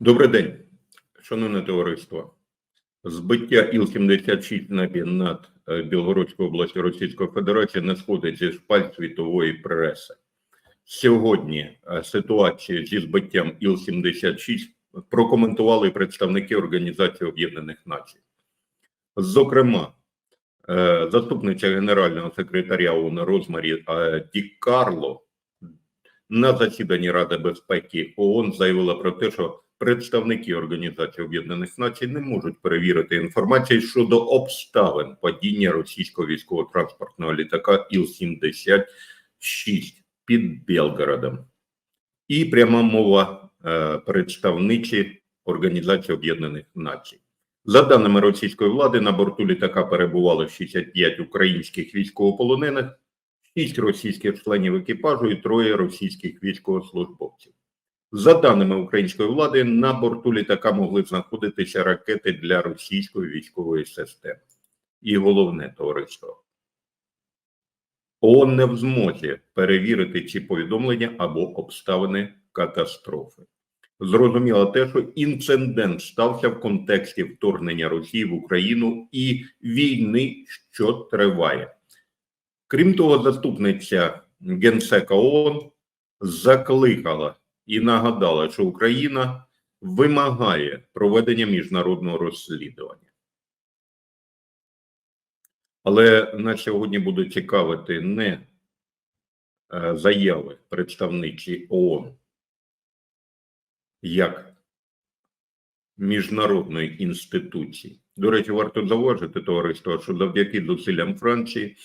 Добрий день, шановне товариство. Збиття Іл-76 в небі над е, Білгородською областю Російської Федерації не сходить зі шпаль світової преси. Сьогодні е, ситуацію зі збиттям Іл-76 прокоментували представники Організації Об'єднаних Націй. Зокрема, е, заступниця генерального секретаря ООН Розмарі е, Ді Карло на засіданні Ради безпеки ООН заявила про те, що представники Організації Об'єднаних Націй не можуть перевірити інформацію щодо обставин падіння російського військово-транспортного літака Іл-76 під Белгородом. І пряма мова е, представниці Організації Об'єднаних Націй. За даними російської влади, на борту літака перебували 65 українських військовополонених, 6 російських членів екіпажу і троє російських військовослужбовців. За даними української влади, на борту літака могли знаходитися ракети для російської військової системи. І головне товариство. ООН не в змозі перевірити ці повідомлення або обставини катастрофи. Зрозуміло те, що інцидент стався в контексті вторгнення Росії в Україну і війни, що триває. Крім того, заступниця генсека ООН закликала і нагадала, що Україна вимагає проведення міжнародного розслідування. Але нас сьогодні буде цікавити не е, заяви представниці ООН як міжнародної інституції. До речі, варто зауважити, товариство, що завдяки зусиллям Франції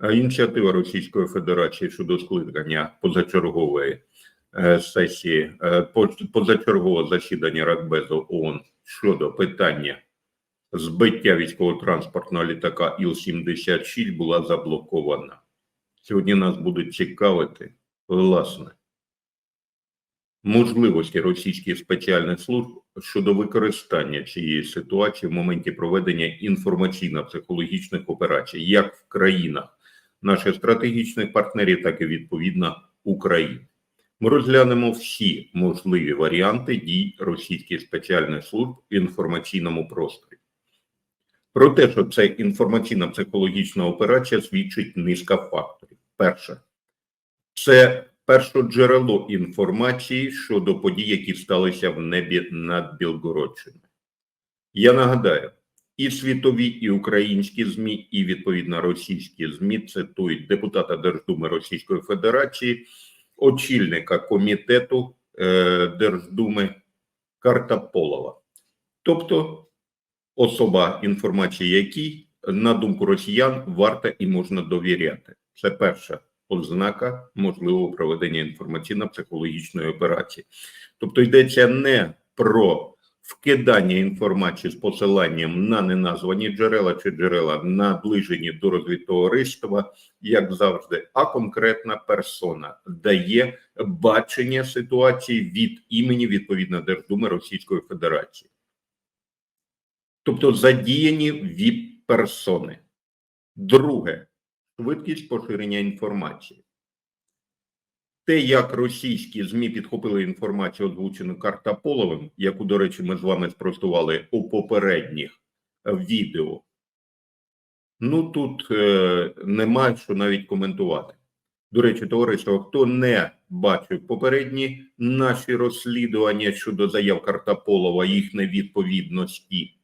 е, ініціатива Російської Федерації щодо скликання позачергової сесії е, позачергового засідання Радбезу ООН щодо питання збиття військово-транспортного літака Іл-76 була заблокована. Сьогодні нас будуть цікавити, власне, можливості російських спеціальних служб щодо використання цієї ситуації в моменті проведення інформаційно-психологічних операцій, як в країнах наших стратегічних партнерів, так і відповідно України. Ми розглянемо всі можливі варіанти дій російських спеціальних служб в інформаційному просторі. Про те, що це інформаційна психологічна операція, свідчить низка факторів. Перше, це першоджерело інформації щодо подій, які сталися в небі над Білгородщиною. Я нагадаю, і світові, і українські ЗМІ, і відповідно російські ЗМІ цитують депутата Держдуми Російської Федерації, очільника комітету е, Держдуми Картаполова, тобто особа, інформації якій, на думку росіян, варта і можна довіряти. Це перша ознака можливого проведення інформаційно-психологічної операції. Тобто йдеться не про вкидання інформації з посиланням на неназвані джерела чи джерела наближені до розвідтовариства, як завжди, а конкретна персона дає бачення ситуації від імені відповідно Держдуми Російської Федерації. Тобто задіяні віп персони. Друге швидкість поширення інформації. Те, як російські ЗМІ підхопили інформацію, озвучену Картаполовим, яку, до речі, ми з вами спростували у попередніх е, відео, ну тут е, немає що навіть коментувати. До речі, товариство, хто не бачив попередні наші розслідування щодо заяв Картаполова, їх невідповідності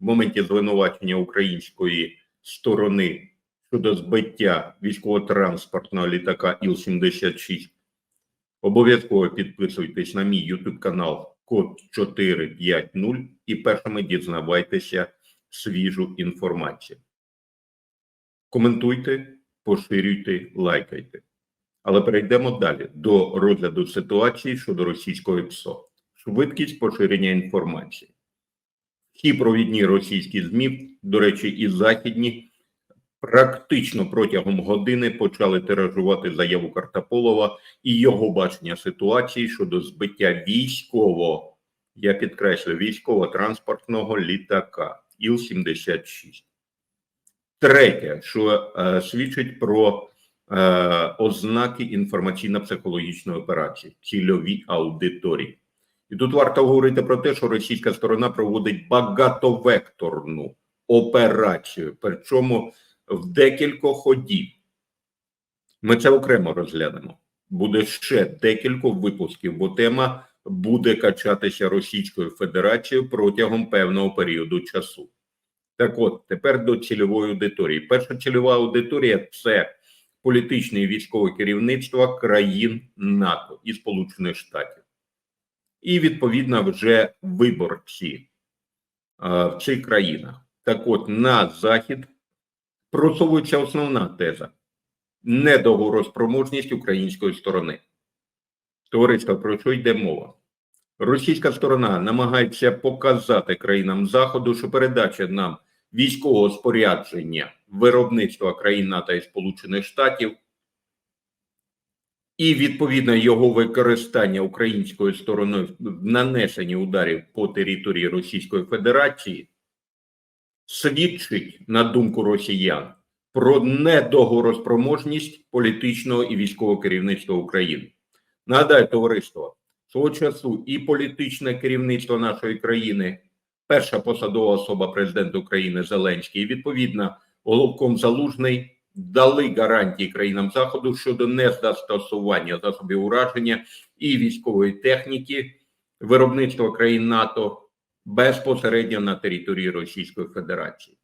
в моменті звинувачення української сторони щодо збиття військово-транспортного літака Іл-76, обов'язково підписуйтесь на мій YouTube канал Код 450 і першими дізнавайтеся свіжу інформацію. Коментуйте, поширюйте, лайкайте. Але перейдемо далі до розгляду ситуації щодо російської ПСО. Швидкість поширення інформації. Всі провідні російські ЗМІ, до речі, і західні, практично протягом години почали тиражувати заяву Картаполова і його бачення ситуації щодо збиття військового, я підкреслю, військово-транспортного літака Іл-76. Третє, що е, свідчить про е, ознаки інформаційно-психологічної операції, цільові аудиторії. І тут варто говорити про те, що російська сторона проводить багатовекторну операцію, причому в декілька ходів. Ми це окремо розглянемо. Буде ще декілька випусків, бо тема буде качатися Російською Федерацією протягом певного періоду часу. Так от, тепер до цільової аудиторії. Перша цільова аудиторія це політичне і військове керівництво країн НАТО і Сполучених Штатів. І відповідно вже виборці в цих країнах. Так от, на захід просовується основна теза недогороспроможність української сторони. Товариство, про що йде мова? Російська сторона намагається показати країнам Заходу, що передача нам військового спорядження виробництва країн НАТО і Сполучених Штатів і відповідно його використання українською стороною в нанесенні ударів по території Російської Федерації свідчить, на думку росіян, про недогороспроможність політичного і військового керівництва України. Нагадаю, товариство, свого часу і політичне керівництво нашої країни, перша посадова особа президента України Зеленський, і відповідно головком Залужний дали гарантії країнам Заходу щодо незастосування засобів ураження і військової техніки виробництва країн НАТО безпосередньо на території Російської Федерації.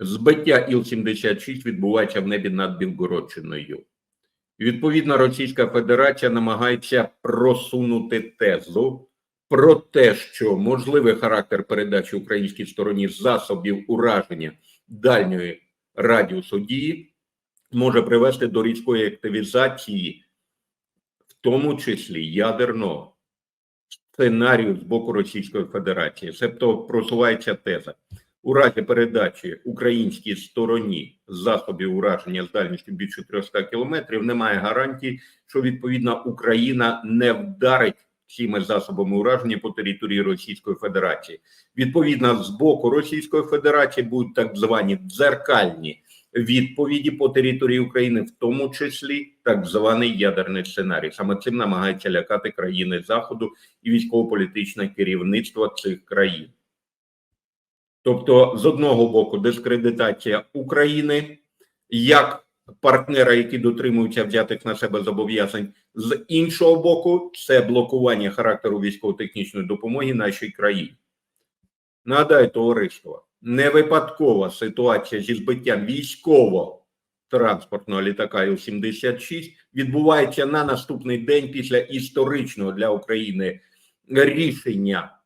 Збиття Іл-76 відбувається в небі над Білгородщиною. Відповідно, Російська Федерація намагається просунути тезу про те, що можливий характер передачі українській стороні засобів ураження дальньої радіусу дії може привести до різкої активізації, в тому числі ядерного сценарію з боку Російської Федерації. Себто просувається теза. У разі передачі українській стороні засобів ураження з дальністю більше 300 кілометрів немає гарантій, що відповідна Україна не вдарить цими засобами ураження по території Російської Федерації. Відповідно, з боку Російської Федерації будуть так звані дзеркальні відповіді по території України, в тому числі так званий ядерний сценарій. Саме цим намагаються лякати країни Заходу і військово-політичне керівництво цих країн. Тобто, з одного боку, дискредитація України як партнера, які дотримуються взятих на себе зобов'язань, з іншого боку, це блокування характеру військово-технічної допомоги нашій країні. Нагадаю, товариство, не випадкова ситуація зі збиттям військового транспортного літака Іл-76 відбувається на наступний день після історичного для України рішення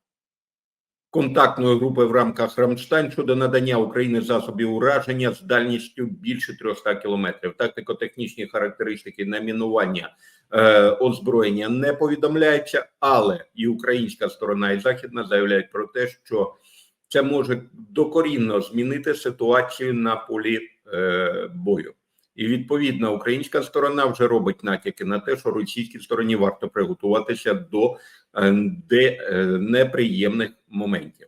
контактної групи в рамках Рамштайн щодо надання Україні засобів ураження з дальністю більше 300 кілометрів. Тактико-технічні характеристики на мінування е, озброєння не повідомляються, але і українська сторона, і західна заявляють про те, що це може докорінно змінити ситуацію на полі е, бою. І відповідно українська сторона вже робить натяки на те, що російській стороні варто приготуватися до е, де, е, неприємних моментів.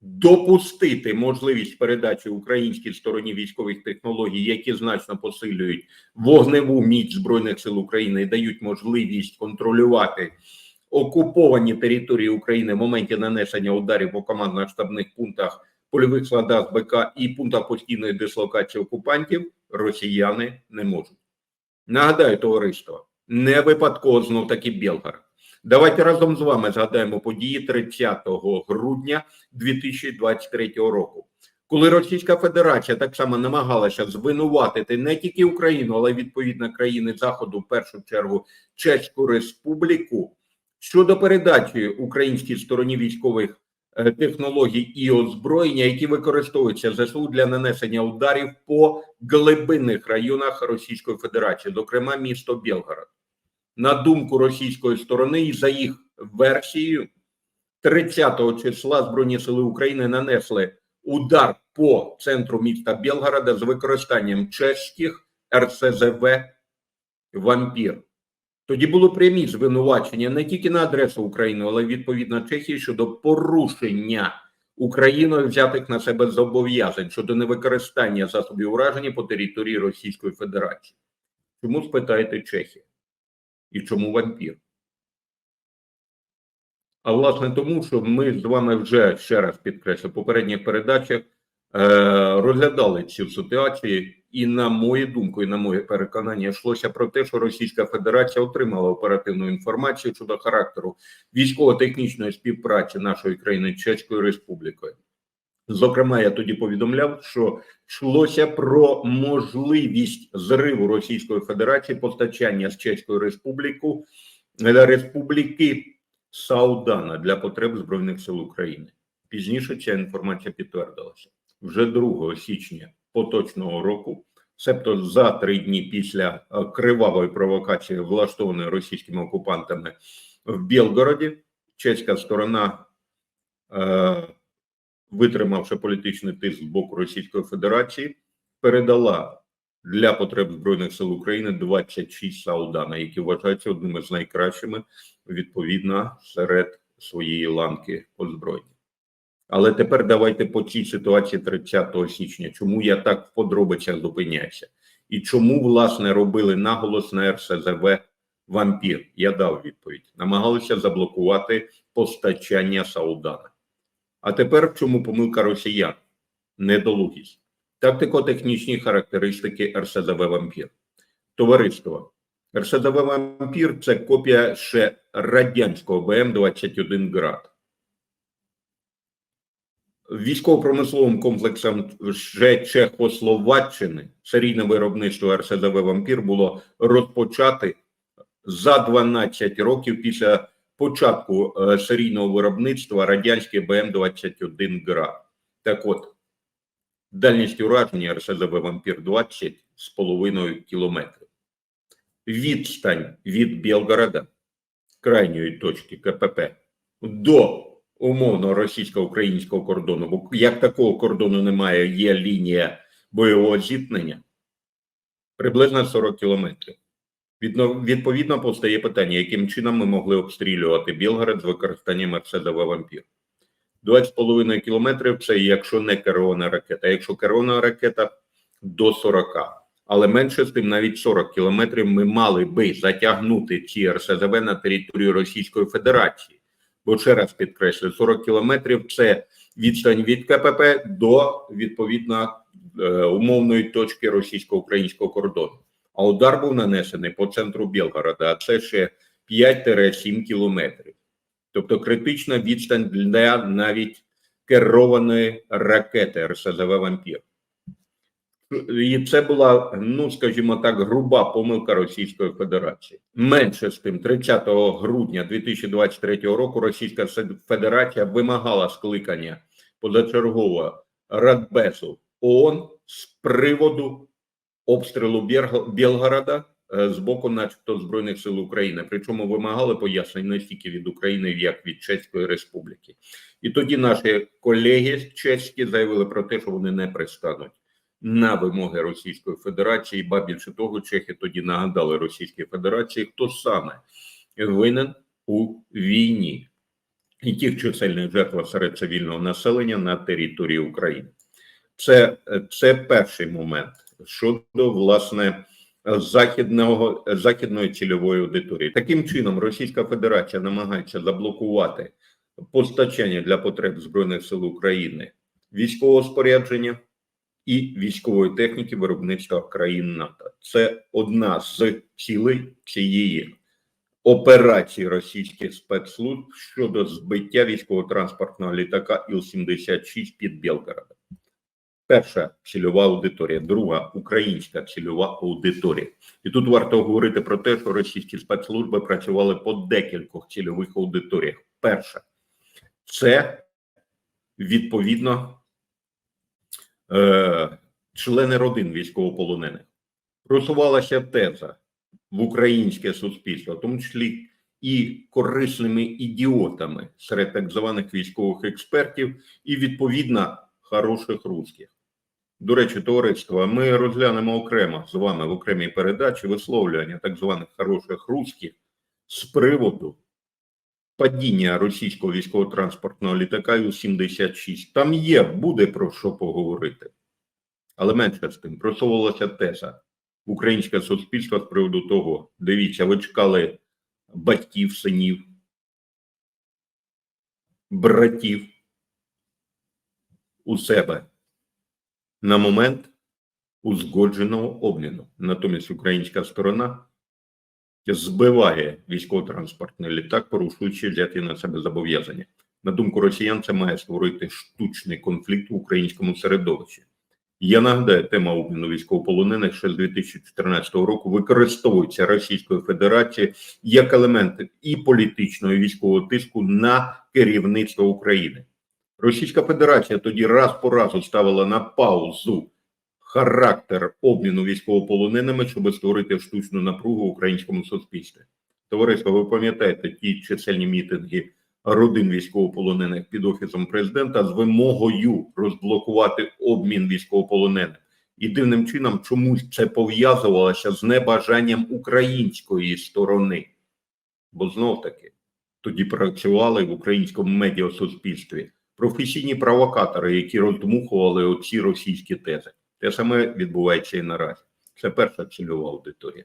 Допустити можливість передачі українській стороні військових технологій, які значно посилюють вогневу міць збройних сил України і дають можливість контролювати окуповані території України в моменті нанесення ударів по командно-штабних пунктах, польових складах БК і пунктах постійної дислокації окупантів росіяни не можуть. Нагадаю, товариство, не випадково знов таки Білгар. Давайте разом з вами згадаємо події 30 грудня 2023 року, коли Російська Федерація так само намагалася звинуватити не тільки Україну, але й відповідно країни Заходу, в першу чергу Чеську Республіку щодо передачі українській стороні військових е, технологій і озброєння, які використовуються ЗСУ для нанесення ударів по глибинних районах Російської Федерації, зокрема місто Білгород. На думку російської сторони, і за їх версією, 30 числа Збройні сили України нанесли удар по центру міста Білгорода з використанням чеських РСЗВ Вампір. Тоді було прямі звинувачення не тільки на адресу України, але й відповідно Чехії щодо порушення Україною взятих на себе зобов'язань щодо невикористання засобів ураження по території Російської Федерації. Чому спитаєте Чехія? І чому вампір? А власне тому, що ми з вами вже ще раз підкреслю в попередніх передачах розглядали цю ситуацію, і на мою думку, і на моє переконання, йшлося про те, що Російська Федерація отримала оперативну інформацію щодо характеру військово-технічної співпраці нашої країни Чеською Республікою. Зокрема, я тоді повідомляв, що йшлося про можливість зриву Російської Федерації постачання з Чеською Республіку для Республіки Саудана для потреб Збройних сил України. Пізніше ця інформація підтвердилася вже 2 січня поточного року, себто за три дні після е, кривавої провокації, влаштованої російськими окупантами в Білгороді, чеська сторона. Е, витримавши політичний тиск з боку Російської Федерації, передала для потреб Збройних сил України 26 Саудана, які вважаються одними з найкращими відповідно серед своєї ланки озброєння. Але тепер давайте по цій ситуації 30 січня. Чому я так в подробицях зупиняюся? І чому, власне, робили наголос на РСЗВ Вампір? Я дав відповідь. Намагалися заблокувати постачання Саудана. А тепер чому помилка росіян? Недолугість. Тактико-технічні характеристики РСЗВ Вампір. Товариство. РСЗВ Вампір це копія ще радянського БМ-21 Град. Військово-промисловим комплексом ще Чехословаччини серійне виробництво РСЗВ Вампір було розпочати за 12 років після початку е, серійного виробництва радянський БМ-21 ГРАД. Так от, дальність ураження РСЗВ Вампір 20 з кілометрів. Відстань від Білгорода, крайньої точки КПП, до умовно російсько-українського кордону, бо як такого кордону немає, є лінія бойового зіткнення, приблизно 40 кілометрів. Відно- Відповідно, постає питання, яким чином ми могли обстрілювати Білгород з використанням РСЗВ «Вампір». 2,5 кілометрів це якщо не керована ракета. Якщо керована ракета до 40. Але менше з тим, навіть 40 кілометрів ми мали би затягнути ці РСЗВ на територію Російської Федерації. Бо ще раз підкреслю, 40 кілометрів це відстань від КПП до відповідно е, умовної точки російсько-українського кордону. А удар був нанесений по центру Білгорода, а це ще 5-7 кілометрів. Тобто критична відстань для навіть керованої ракети РСЗВ «Вампір». І це була, ну скажімо так, груба помилка Російської Федерації. Менше з тим, 30 грудня 2023 року Російська Федерація вимагала скликання позачергового Радбезу ООН з приводу обстрілу Білгорода е, з боку, начебто, збройних сил України. Причому вимагали пояснень не стільки від України, як від Чеської Республіки. І тоді наші колеги чеські заявили про те, що вони не пристануть на вимоги Російської Федерації. Ба більше того, чехи тоді нагадали Російській Федерації, хто саме винен у війні і тих чисельних жертв серед цивільного населення на території України. Це, це перший момент щодо власне західного західної цільової аудиторії. Таким чином, Російська Федерація намагається заблокувати постачання для потреб збройних сил України військового спорядження і військової техніки виробництва країн НАТО. Це одна з цілей цієї операції російських спецслужб щодо збиття військово-транспортного літака Іл-76 під Білгородом. Перша цільова аудиторія, друга українська цільова аудиторія. І тут варто говорити про те, що російські спецслужби працювали по декількох цільових аудиторіях. Перша це відповідно е, члени родин військовополонених. Просувалася теза в українське суспільство, в тому числі і корисними ідіотами серед так званих військових експертів, і відповідно хороших русських. До речі, товариство, ми розглянемо окремо з вами в окремій передачі висловлювання так званих хороших русських з приводу падіння російського військово-транспортного літака Ю-76. Там є, буде про що поговорити. Але менше з тим, просовувалася теза українське суспільство з приводу того, дивіться, ви чекали батьків, синів, братів у себе на момент узгодженого обміну. Натомість українська сторона збиває військово-транспортний літак, порушуючи взяті на себе зобов'язання. На думку росіян, це має створити штучний конфлікт в українському середовищі. Я нагадаю, тема обміну військовополонених ще з 2014 року використовується Російською Федерацією як елемент і політичного і військового тиску на керівництво України. Російська Федерація тоді раз по разу ставила на паузу характер обміну військовополоненими, щоб створити штучну напругу в українському суспільстві. Товариство, ви пам'ятаєте ті чисельні мітинги родин військовополонених під офісом президента з вимогою розблокувати обмін військовополонених. І дивним чином чомусь це пов'язувалося з небажанням української сторони. Бо знов таки тоді працювали в українському медіасуспільстві професійні провокатори, які роздмухували оці російські тези. Те саме відбувається і наразі. Це перша цільова аудиторія.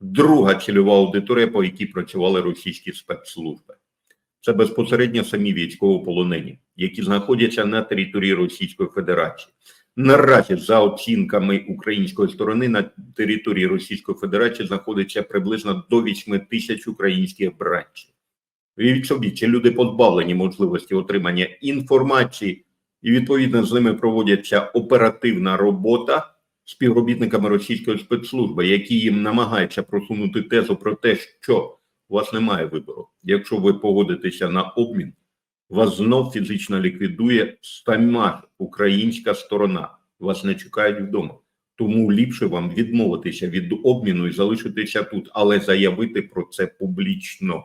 Друга цільова аудиторія, по якій працювали російські спецслужби. Це безпосередньо самі військовополонені, які знаходяться на території Російської Федерації. Наразі, за оцінками української сторони, на території Російської Федерації знаходиться приблизно до 8 тисяч українських бранців. Уявіть собі, ці люди позбавлені можливості отримання інформації, і відповідно з ними проводяться оперативна робота співробітниками російської спецслужби, які їм намагаються просунути тезу про те, що у вас немає вибору. Якщо ви погодитеся на обмін, вас знов фізично ліквідує сама українська сторона. Вас не чекають вдома. Тому ліпше вам відмовитися від обміну і залишитися тут, але заявити про це публічно.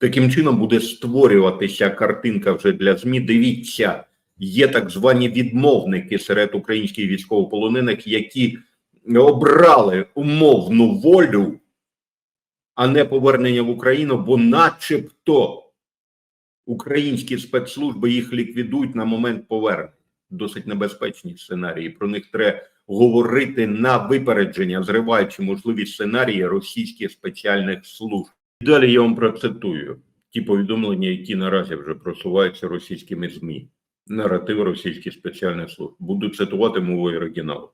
Таким чином буде створюватися картинка вже для ЗМІ. Дивіться, є так звані відмовники серед українських військовополонених, які обрали умовну волю, а не повернення в Україну, бо, начебто, українські спецслужби їх ліквідують на момент повернення. Досить небезпечні сценарії. Про них треба говорити на випередження, зриваючи можливі сценарії російських спеціальних служб. Далі я вам процитую ті повідомлення, які наразі вже просуваються російськими ЗМІ. Наратив російських спеціальних служб. Буду цитувати мовою оригіналу.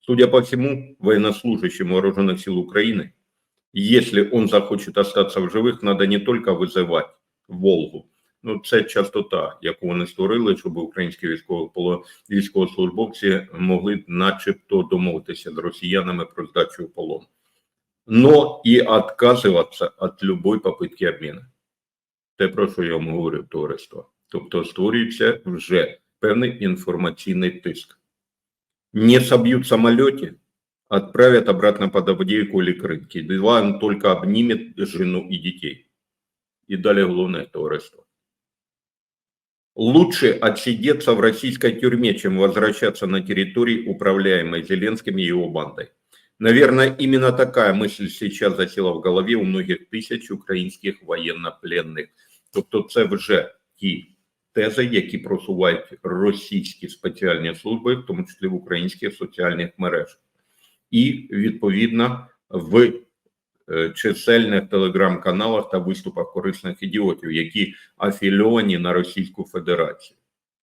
Судя по всему, военнослужащим вооруженных сил Украины, если он захочет остаться в живых, надо не только визивати Волгу. Ну, це частота, яку вони створили, щоб українські військово військовослужбовці могли, начебто, домовитися з росіянами про здачу в полон. Но і відказуватися від любої попитки обміну. Те, про що я вам говорив, товариство. Тобто створюється вже певний інформаційний тиск. Не собьют в самолете, отправят обратно под Авдеевку или Крым. Кидва он только обнимет жену и детей. И далее главное товариство. Лучше отсидеться в российской тюрьме, чем возвращаться на территории, управляемой Зеленским и его бандой. Наверное, именно такая мысль сейчас засела в голове у многих тисяч українських воєннопленних. Тобто це вже ті тези, які просувають російські спеціальні служби, в тому числі в українських соціальних мережах. І відповідно в е, чисельних телеграм-каналах та виступах корисних ідіотів, які афільовані на Російську Федерацію.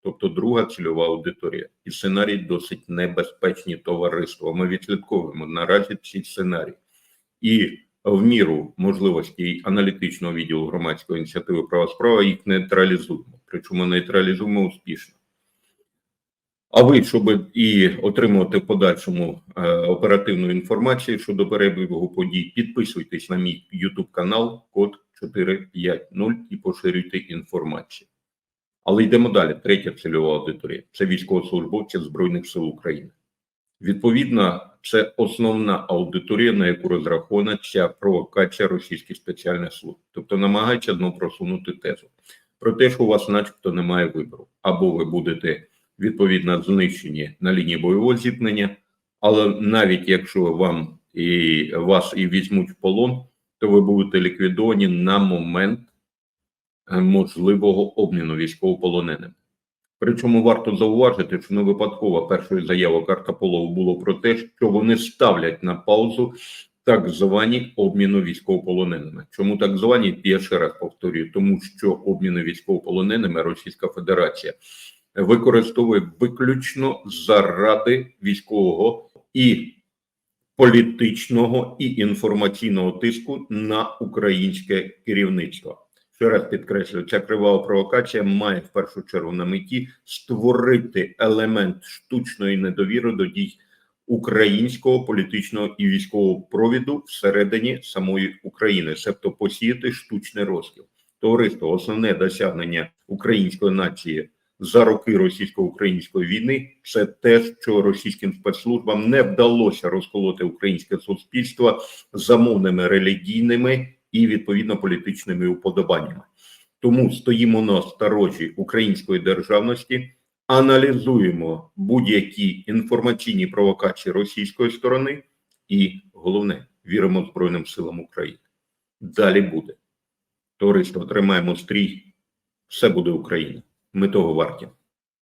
Тобто друга цільова аудиторія. І сценарій досить небезпечні товариства. Ми відслідковуємо наразі ці сценарії. І в міру можливості аналітичного відділу громадської ініціативи права справа їх нейтралізуємо. Причому нейтралізуємо успішно. А ви, щоб і отримувати в подальшому е, оперативну інформацію щодо перебігу подій, підписуйтесь на мій YouTube канал код 450 і поширюйте інформацію. Але йдемо далі. Третя цільова аудиторія це військовослужбовці Збройних сил України. Відповідно, це основна аудиторія, на яку розрахована ця провокація російських спеціальних служб. Тобто намагається знову просунути тезу про те, що у вас, начебто, немає вибору, або ви будете відповідно знищені на лінії бойового зіткнення, але навіть якщо вам і вас і візьмуть в полон, то ви будете ліквідовані на момент можливого обміну військовополоненими. Причому варто зауважити, що не випадково першою заявою Картополову було про те, що вони ставлять на паузу так звані обміну військовополоненими. Чому так звані? Я ще раз повторюю, тому що обміни військовополоненими Російська Федерація використовує виключно заради військового і політичного і інформаційного тиску на українське керівництво. Ще раз підкреслюю, ця кривава провокація має в першу чергу на меті створити елемент штучної недовіри до дій українського політичного і військового провіду всередині самої України, себто посіяти штучний розкіл. Товариство, основне досягнення української нації за роки російсько-української війни це те, що російським спецслужбам не вдалося розколоти українське суспільство замовними релігійними і відповідно політичними уподобаннями. Тому стоїмо на сторожі української державності, аналізуємо будь-які інформаційні провокації російської сторони, і головне віримо Збройним силам України. Далі буде. Товариство, тримаємо стрій, все буде Україна. Ми того варті.